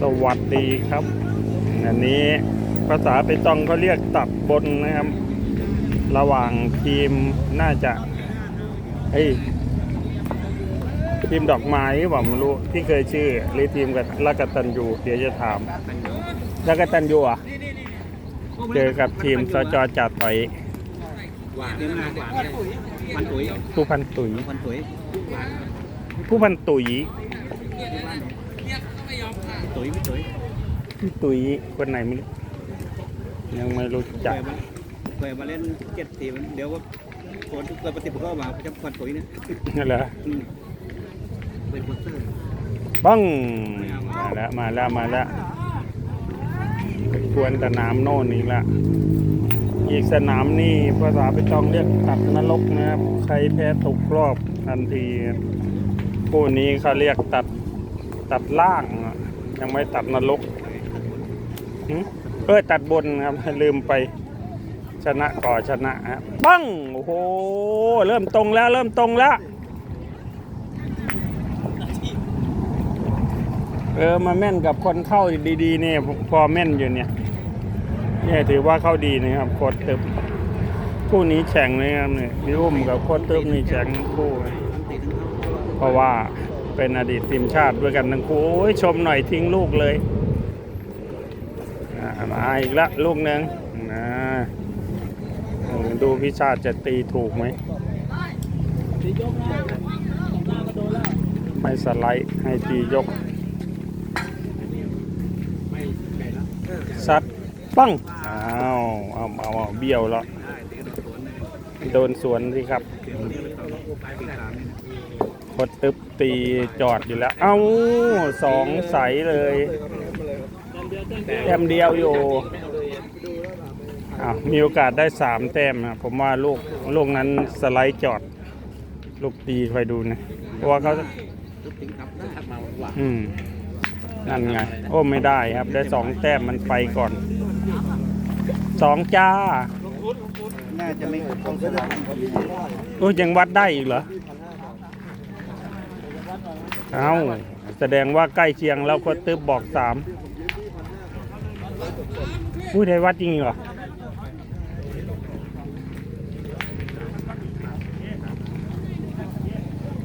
สวัสดีครับ อันนี้ภาษาไปตองเขาเรียกตัดบนนะครับ ระหว่างทีมน่าจะเฮ้ยทีมดอกไม้หรือเปล่าไม่รู้ที่เคยชื่อหรือทีมกับลากตันยูเดี๋ยวจะถามลากตันยูอะเจอกับทีมสจจัดต่อยหวานเนี่ยมันตุ๋ยผู้พันตุ๋ยมันตุ๋ยผู้พันตุ๋ย ตุ๋ยไม่ตุ๋ยพี่ตุ๋ยคนไหนไม่รู้ยังไม่รู้เคจักยมาเคยมาเล่นเจ็ดทีมเดี๋ยวว่าคนเกิดปฏิบัติก็มาจะควันตุ๋ยเนี่ยนั่นเหรออืมเป็นโปสเตอร์บ้องมาแล้วมาแล้วมาแล้วไปทวนสนามโน่นอีกละอีกสนามนี่ภาษาไปต้องเรียกตัดนรกนะครับ ใครแพ้ตกรอบทันทีครับคู่นี้เขาเรียกตัดตัดล่างอะ ยังไม่ตัดนรกเออตัดบนครับลืมไปชนะก่อชนะฮะปั้งโอ้โหเริ่มตรงแล้ว เริ่มตรงแล้ว เออมาแม่นกับคนเข้าดีๆเนี่ยพอแม่นอยู่เนี่ยเนี่ยถือว่าเข้าดีนะครับโคตรตึบคู่นี้แข่งเลยครับเนี่ยพี่อุ้มกับโคตรตึบนี่แข่งทั้งคู่เพราะว่า เป็นอดีตทีมชาติด้วยกันทั้งคู่โอ้ยชมหน่อยทิ้งลูกเลยมาอีกละลูกหนึ่งนะดูพิชาติจะตีถูกไหมไม่สไลด์ให้ตียกไม่ไกลแล้วซัดปั้งอ้าวเอาเอาเบี้ยวแล้วได้ตีกระโดนสวนสิครับ เดี๋ยวนี้เราต้องไปปีสามเนี่ยพดตึบตีจอดอยู่แล้ว เอ้าสองใสเลยแต้มเดียวอยู่อ้าวมีโอกาสได้สามแต้มนะผมว่าลูกลูกนั้นสไลด์จอด ลูกตีคอยดูนะเพราะว่าเขาทุกทิ้งครับได้มาหวานอืมนั่นไง โอ้ไม่ได้ครับ ได้สองแต้มมันไปก่อนสองจ้าน่าจะไม่ต้องสนามโอ้ยยังวัดได้อีกเหรอ เอาแสดงว่าใกล้เคียงแล้วก็ตึบบอกสามอุ้ยได้วัดจริงเหรอ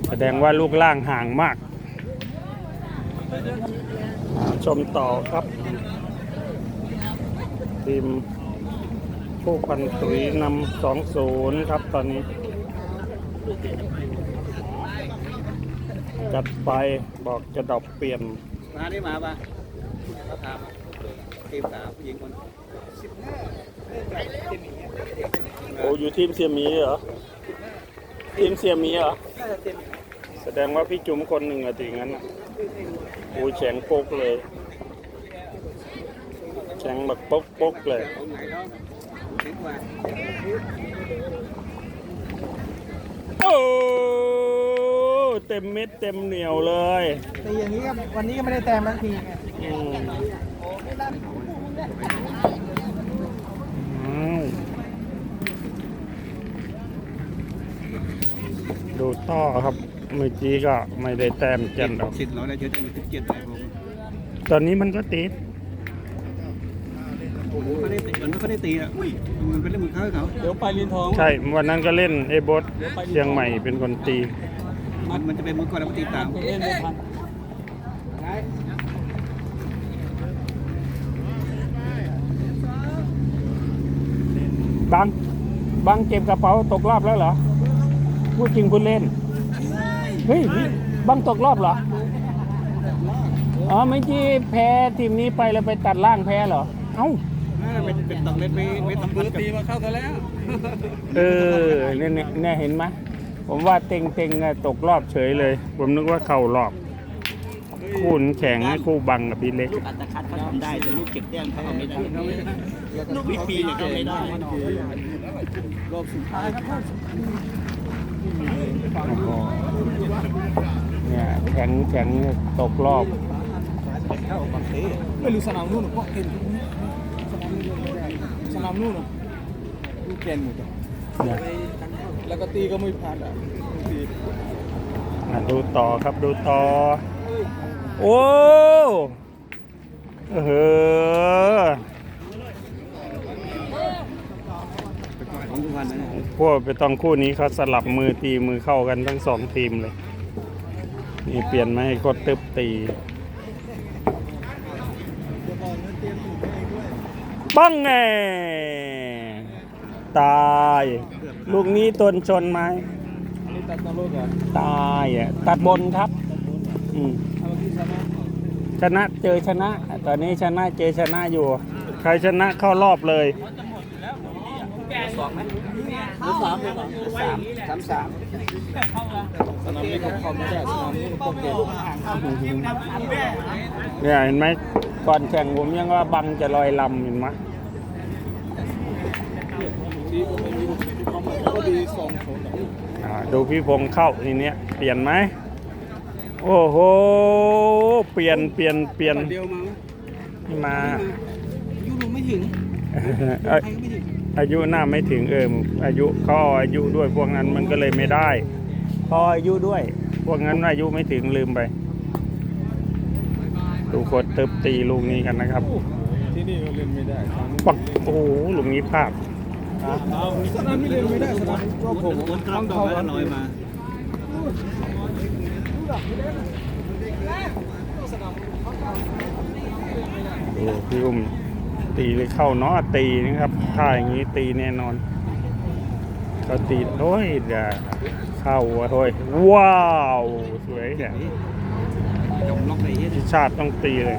แสดงว่าลูกล่างห่างมาก ชมต่อครับ ทีมผู้พันตุยนำสองศูนย์ครับตอนนี้ จัดไปบอกจะดรอกเปลี่ยนมาได้มาปะเขาถามทีมสาวผู้หญิงคนโอ้อยู่ทีมเสียหมีเหรอทีมเสียหมีเหรอแสดงว่าพี่จุ๋มคนหนึ่งอะถึงงั้นอะโอ้ยแข็งโป๊กเลยแข็งแบบโป๊กโป๊กเลยตรงไหนเนาะถึงว่าโอ้ เต็มเม็ดเต็มเหนียวเลยแต่อย่างนี้ก็วันนี้ก็ไม่ได้แต้มบางทีไงอืมอ้าวดูต่อครับ เมื่อกี้ก็ไม่ได้แต้มเจ็จัดนหรอก สิบร้อยแล้วเยอะจังสิบเจ็ดเลยผมตอนนี้มันก็ติดไม่ได้ตีมันไม่ได้ตีอะมันเป็นเรื่องมือเขาเขาเดี๋ยวไปเรียนทอง ใช่ วันนั้นก็เล่นเอบอสเชียงใหม่เป็นคนตี มันมันจะเป็นมือก่อนแล้วมันตีตามเล่นไม่ทันบังบังเก็บกระเป๋าตกรอบแล้วเหรอ พูดจริงพูดเล่น เฮ้ยนี่บังตกรอบเหรอ อ๋อไม่ที่แพ้ทีมนี้ไปแล้วไปตัดล่างแพ้เหรอ เอ้าเป็นเป็นต้องเล่นไม่ไม่ต้องพันกับตีมาเข้ากันแล้ว เออเนี่ยเนี่ยเนี่ยเห็นไหม ผมว่าเต็งเต็งอะตกรอบเฉยเลย ผมนึกว่าเข้ารอบ คู่นแข่งให้คู่บังกับพี่เล็ก ลูกอัตคัดเขาทำได้แต่ลูกเก็บแต้มเขาไม่ได้ลูกวิปีเนี่ยเขาไม่ได้รอบสุดท้ายครับโอ้โหเนี่ยแข็งแข็งตกรอบเข้าบางทีไม่รู้สนามนู่นหรอพวกเห็นสนามนู่นหรอลูกเกนหมดอะเนี่ย แล้วก็ตีก็ไม่ผ่านอะตีอะดูต่อครับดูต่อ โอ้เออของทุกวันนะพวกไปต้องคู่นี้เขาสลับมือตีมือเข้ากันทั้งสองทีมเลย นี่เปลี่ยนมาให้กดตึบตีบ้างไงตาย ลูกนี้ตนชนไหมอันนี้ตัดนรกเหรอตายอะตัดบนครับอืมเอาที่ชนะชนะเจอชนะ ตอนนี้ชนะเจอชนะอยู่ ใครชนะเข้ารอบเลยสองไหมหรือสามหรือสามสามสามสนามนี้ก็เข้าไม่ได้สนามนี้ก็เก่งเนี่ยเห็นไหมก่อนแข่งผมยังว่าบังจะลอยลำเห็นไหมทีก็ไม่มีก็ดีส องคนอ่าดูพี่พงษ์เข้าทีเนี้ยเปลี่ยนไหมโอ้โหเปลี่ยนเปลี่ยนเปลี่ยนเดียวมามายูโรไม่ถึงเอ้ยใครก็ไม่ถึงอายุหน้าไม่ถึงเอออายุเขาเอาอายุด้วยพวกนั้นมันก็เลยไม่ได้พออายุด้วย พวกนั้นอายุไม่ถึงลืมไปดูกดเติบตีลูกนี้กันนะครับ ที่นี่ก็เล่นไม่ได้ทางนู้นปักโอ้โหลูกนี้พลาดเอา สนามนี้เล่นไม่ได้สนามก็ผมคนต้องดอกแล้วลอยมาดูพี่อุ้มตีเลยเข้าเนาะตีนะครับถ้าอย่างนี้ตีแน่นอนก็ตีโอ้ยเดี๋ยวเข้าว่ะเฮ้ยว้าว สวยเนี่ยจมล็อกเลยเฮ้ยทีชาติต้องตีเลย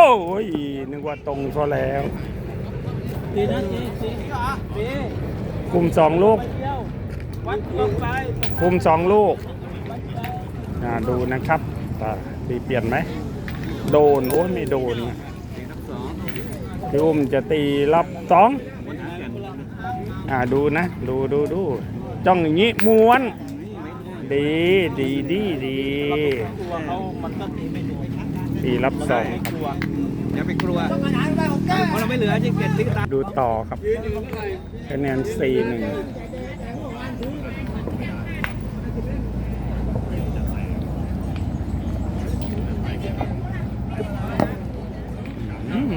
โอ้ยนึกว่าตรงเขาแล้วตีนะตีตีตีคุมสองลูก วัดลงไปคุมสองลูกอ่าดูนะครับอ่าตีเปลี่ยนไหม โดน โอ้ยไม่โดนนะพี่อุ้มจะตีรับสองอ่าดูนะ ดูดูดูจ้องอย่างนี้ม้วน ดีดีดีดี ตัวเขามันก็ตีไม่ถูก ตีรับสองครับกลัวอย่าไปกลัวเพราะเราไม่เหลือจริงเก็บติ๊กตาดูต่อครับคะแนนสี่หนึ่งอืม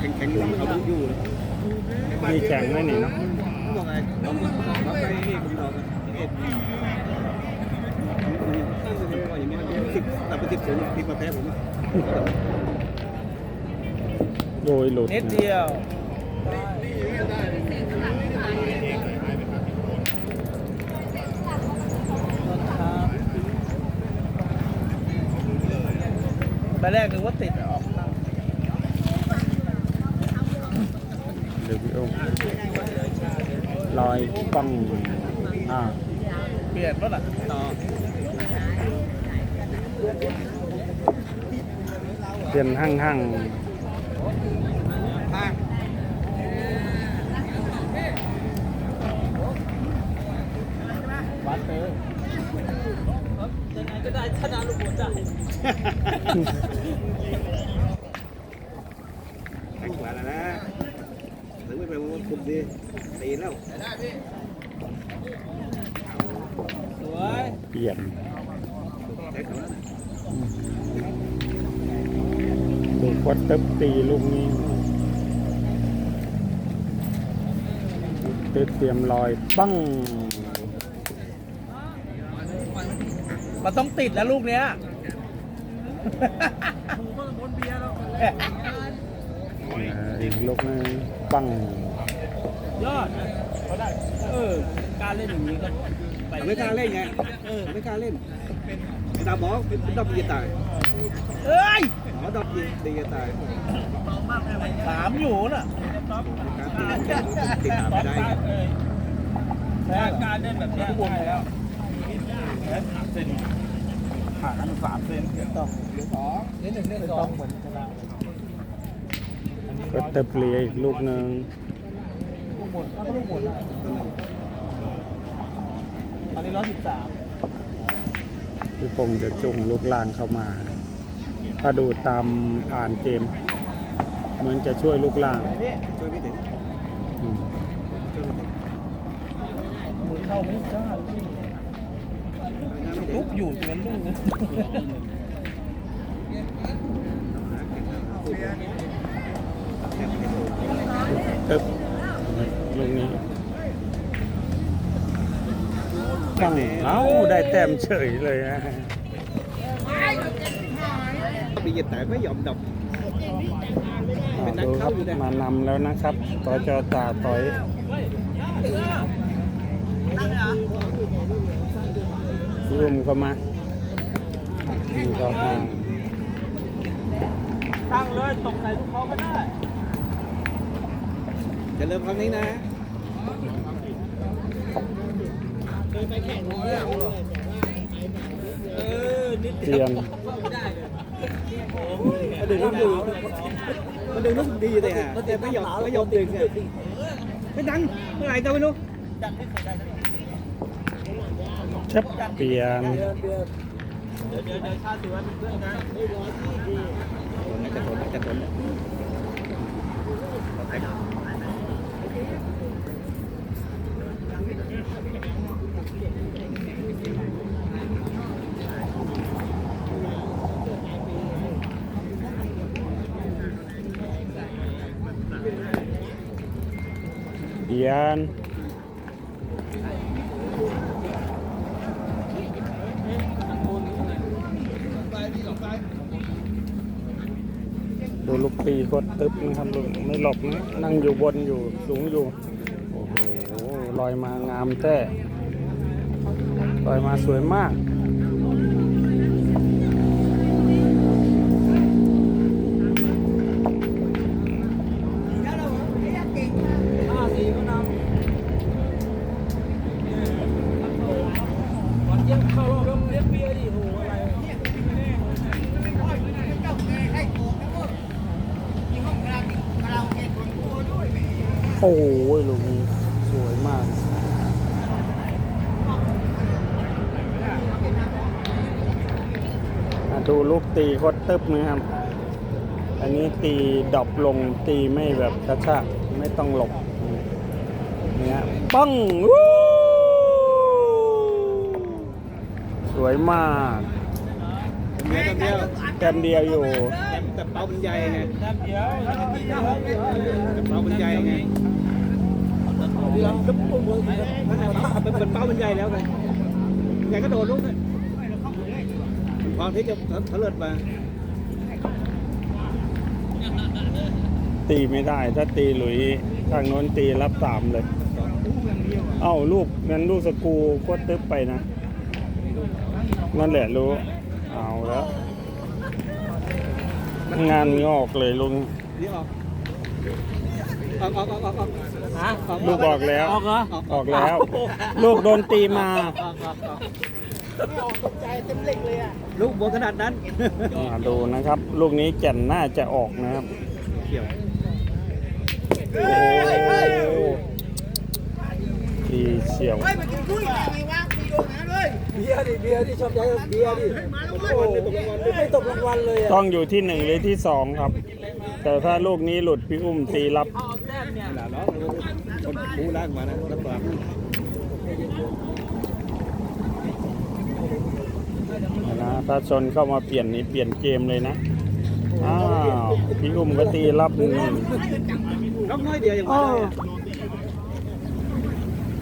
แข็งแข็งๆเขาต้องอยู่ มีแข่งไหมนี่เนาะ บอกไงเราเราไปนี่ผมบอกเอ็ดอย่างนี้มันสิบแต่ เป็นสิบศูนย์พลิกมาแพ้ผมโดยหลุดนิดเดียวไปแรกนึกว่าติดออกเดี๋ยวพี่โอ้มลอยปังอ่าเปลี่ยนป่ะล่ะต่อ เปลี่ยนห้างห้างข้างวัดเตอร์จะได้ชนะลูกหัวใจแข็งกว่าแล้วนะถึงไม่เป็นว่าคุมดีตีแล้วสวยเปลี่ยน ใช้คำนั้น ดูควอตเตอร์ตีลูกนี้เตเตรียมลอยปังมันต้องติดแล้วลูกเนี้ยอ่าอีกลูกนึงปังยอดเออการเล่นอย่างนี้ก็ ไม่กล้าเล่นไงเออไม่กล้าเล่นดาบบอกดับยีตายเอ้ยหมอดับยีตีตายถามอยู่น่ะติดตามไม่ได้การเล่นแบบนี้ได้แล้วเซนห่างกันสามเซนต้องสองนิดหนึ่งนิดสองเหมือนชนะก็เตอร์เปลี่ยอีกลูกนึงลูกหมุนถ้าก็ลูกหมุ นอะอันนี้ร้อยสิบสามพี่พงษ์จะจุงลูกล่างเข้ามา ถ้าดูตามอ่านเกม เหมือนจะช่วยลูกล่างช่วยไม่ถึงอืมช่วยไม่ถึงเข้าไม่ได้ทุกอยู่ตรงนั้นลูกนะตึ๊บลูกนี้ ตั้งเอ้าได้แต้มเฉยเลยนะ bị dịch tệ mới dọn độc อ่าดูครับมานำแล้วนะครับ ต่อจอตาต่อยรุ่มเข้ามานี่ก็ห่างตั้งเลยตกใส่ลูกเขาก็ได้จะเริ่มครั้งนี้นะ เออนิดเตียงมันดึงลูกอยู่มันดึงลูกดีเลยฮะแต่ไม่ยอมไม่ยอมดึงไงไม่ดังเมื่อไหร่ก็ไม่รู้ชับเปลี่ยนเดี๋ยวเดี๋ยวเดี๋ยวเดี๋ยวชาติว่าเป็นเพื่อนนะจะทนจะทน ขียน ดูลูกปีกดตึ๊บนะครับลูกไม่หลบนะนั่งอยู่บนอยู่สูงอยู่ โอ้โหลอยมางามแท้ลอยมาสวยมาก อ้โหลูกนี้สวยมาก ดูลูกตีโคตรตึบนะครับ อันนี้ตีดรอปลงตีไม่แบบกระชากไม่ต้องหลบเนี่ยปังวู้สวยมากเดียวเดียวแต้มเดียวอยู่แต่เป้าเป็นใหญ่ไงแต้มเดียวแต่เป้าเป็นใหญ่ไง เดียวก็ปุ่มเลยเป็นเป็นเป้าเป็นใหญ่แล้วไงใหญ่ก็โดนลูกเลยพอที่จะเถลิดมาตีไม่ได้ ถ้าตีหลุยทางโน้นตีรับสามเลย เอ้าลูกงั้นลูกสกรูโคตรตึ๊บไปนะ นั่นแหละรู้ เอาแล้ว งานงอกเลยลุงนี่ออกออกออกออกออก ออกฮะลูกออกแล้ว ออกเหรอออกแล้ว ลูกโดนตีมา ออกออกออกลูกบนขนาดนั้นอ่าดูนะครับ ลูกนี้แก่นน่าจะออกนะครับเกี่ยวโอ้โหตีเฉียวเบียร์ดิเบียร์ดิชอบใจเบียร์ดิโอ้ไม่ตกรางวัลเลยอะต้องอยู่ที่หนึ่งหรือที่สองครับ แต่ถ้าลูกนี้หลุดพี่อุ้มตีรับ ลาล้อคนคูลากมานะรับากนะถ้าชนเข้ามาเปลี่ยนนี้เปลี่ยนเกมเลยนะ อ้าว พี่อุ้มก็ตีรับหนึ่งล็อกน้อยเดียวอย่างว่า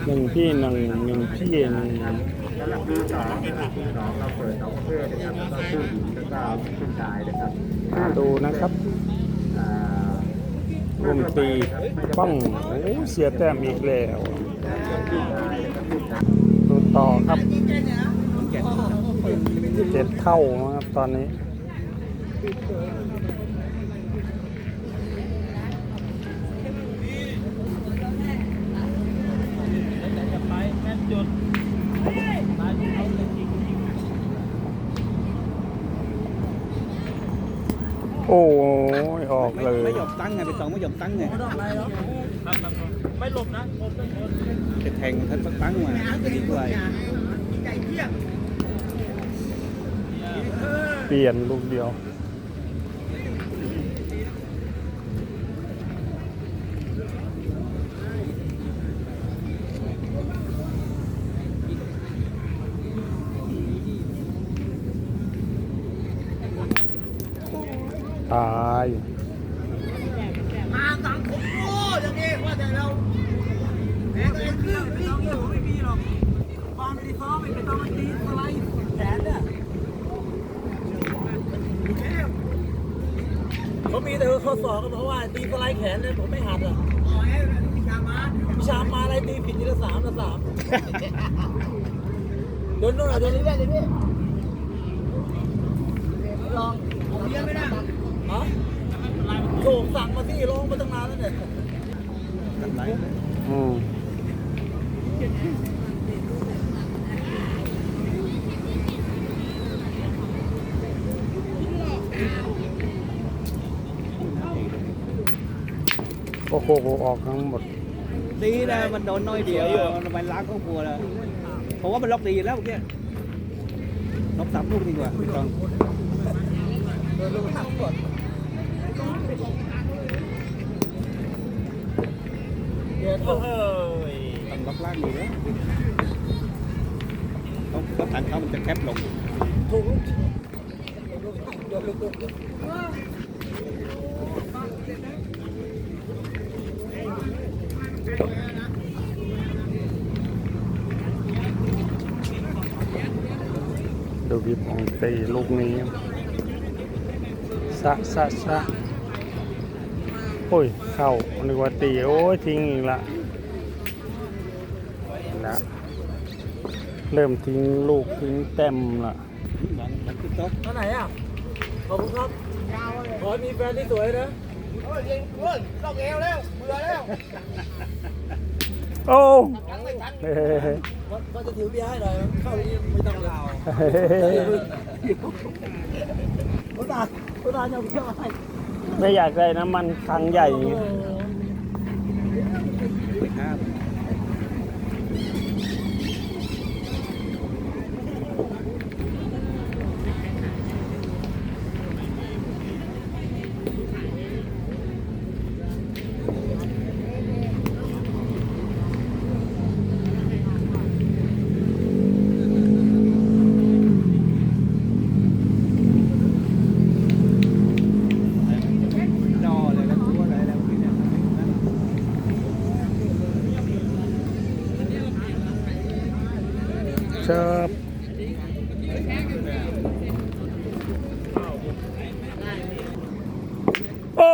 หนึ่งพี่หนึ่งหนึ่งพี่หนึ่งสำหรับปีสอนะครับปีสองเราเปิดสองประเภทนะครับแล้วก็ผู้หญิงแล้วก็ผู้ชายนะครับ ดูนะครับ อุ้มตีป้องโอ้เสียแต้มอีกแล้วดูต่อครับเจ็ดเท่านะครับตอนนี้ จะไปแม่นจุดไปเอาเลยจริง โอ้ยออกเลยไม่หยอมตั้งไงไปตองไม่หยอมตั้งไงไม่หลบนะผมเป็นคนจะแทงท่านตั้งมาดีกว่าเปลี่ยนลูกเดียว ตายมาสังคมโง่อย่างนี้ว่าแต่เราแม่ก็เองคือไม่ต้องเกี่ยวไม่มีหรอกความไม่ได้ซ้อมไม่ต้องมาตีสไลด์แขนเนี่ยเขามีแต่ข้อสอบก็เพราะว่าตีสไลด์แขนเนี่ยผมไม่หัดอะวิชามาวิชามาอะไรตีผิดทีละสามละสามโดนโน่นโดนเรื่อยเลยพี่ลองผมเรียนไม่ได้ ฮะโถสั่งมาที่ร้องมาตั้งนานแล้วเนี่ยอืมโอ้โหออกทั้งหมด ดีนะมันโดนน้อยเดียวมันไปล้างครอบครัวแล้วเพราะว่ามันล็อกดีแล้วเมื่อกี้ล็อกสามลูกดีกว่าไม่ต้อง เขามันจะแคบลงถูกดูวิบของตีลูกนี้สะสะสะ โอ้ย เข้านึกว่าตี โอ้ย ทิ้งอีกละละเริ่มทิ้งลูกทิ้งเต็มละมันมันขึ้นโต๊ะท่าไหนอะ ขอบคุณครับขอให้มีแฟนที่สวยนะโอ้เฮ้ก็จะถือเบียร์ให้หน่อยเข้าไปนี่ไม่ต้องเราคนตาคนตาจะเอาเบียร์มาให้ ไม่อยากได้น้ำมันครั้งใหญ่อย่างงี้ครับจอเลยแล้วรู้อะไรแล้วพี่เนี่ย ชิบโอ้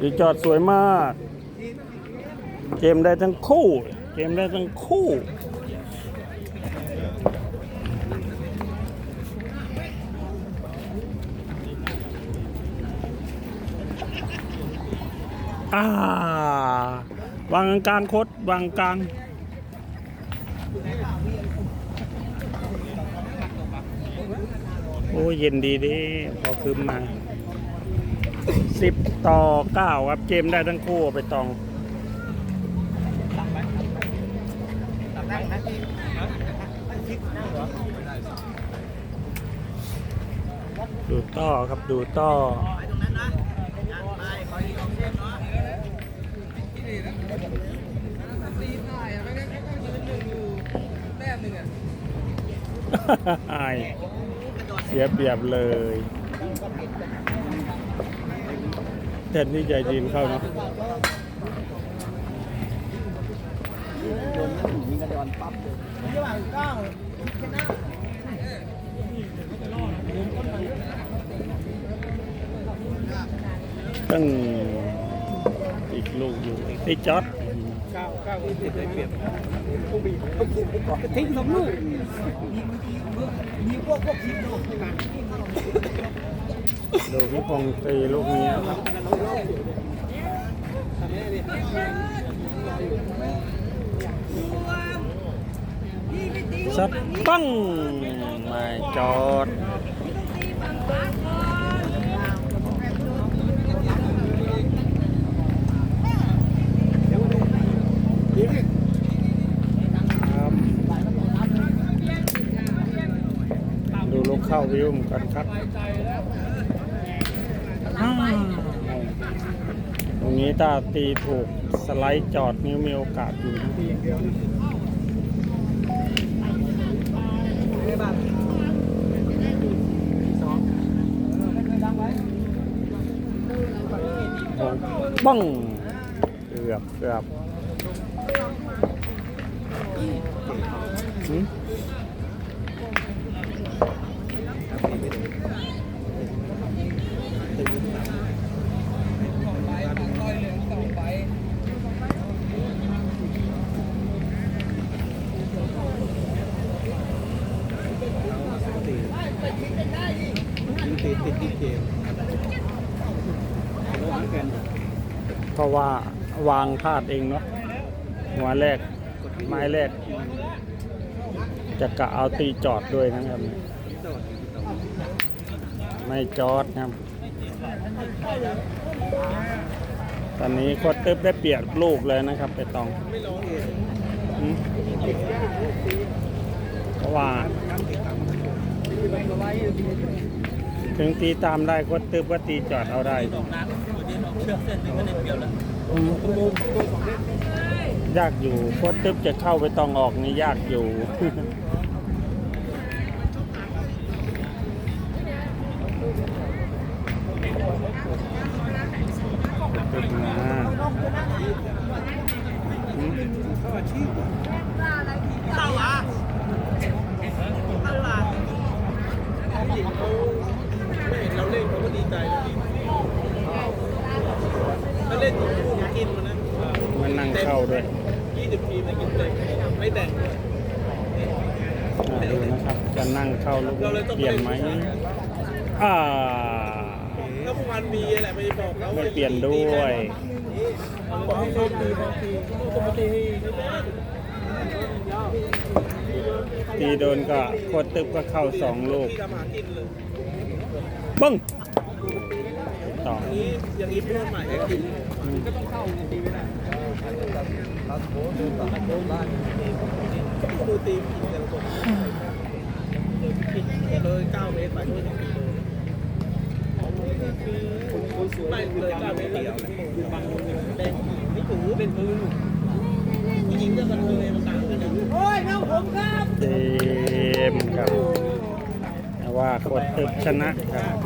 ดีจอดสวยมาก เกมได้ทั้งคู่ เกมได้ทั้งคู่อ่าวางกลางๆคดวางกลาง โอ้เย็นดีดิพอคืมมาสิบต่อเก้าครับเกมได้ทั้งคู่ไปตองดูต่อครับดูต่ออ สียเปรียบเลยแทนที่ใจจีนเข้าเนาะโดนนั่นยิงกระดอนปั๊บตั้งอีกลูกอยู่ที่จอดเก้าเก้าที่ติดได้เปรียบทิ้งสอด พี่พงษ์ตีลูกนี้ครับสัดปั้งไม่จอดครับ ข้าวิวเหมือนกันครับตรงนี้ถ้าตีถูกสไลด์จอดนิ้วมีโอกาสอยู่บ้องเกือบเกือบ ติดติดที่เกมเพราะว่าวางพลาดเองเนาะหัวแรก ไม้แรก จะกะเอาตีจอดด้วยนะครับ ไม่จอดนะครับ ตอนนี้โคตรตึ๊บได้เปรียบลูกเลยนะครับ ไปตองเพราะว่า ถึงตีตามได้โคตรตึ๊บก็ตีจอดเอาได้อืมยากอยู่โคตรตึ๊บจะเข้าไปตองออกนี่ยากอยู่ ตึ๊บมาอืม เข้าอาชีพ เราเล่นเขาก็ดีใจแล้วพี่ถ้าเล่นอยู่คู่กินมันนะ มันนั่งเข้าด้วย ยี่สิบทีมนะกินเต็มไม่แต่ง อ่าดูนะครับ จะนั่งเข้าลูกเปลี่ยนไหมอ่า ถ้าผู้พันมีแหละไม่บอกเขา ไม่เปลี่ยนด้วย บอกให้เขา ตีเขาตีปกติไม่ได้ตีโดนก็โคตรตึบก็เข้าสองลูกปึ้งต่ออย่างนี้เพื่อนใหม่ก็ต้องเข้าตีไม่ได้เราโค้ดดูต่อโค้ดบ้านก็ดูตีมกินกันคนเลยเก้าเมตรไปด้วยต้องกิโลไม่เลยเก้าเมตรเดียวบางคน เป็นมือผู้หญิงกับกระเทยมันต่างกันนะเกมครับแต่ว่าคตรตึบชนะครับ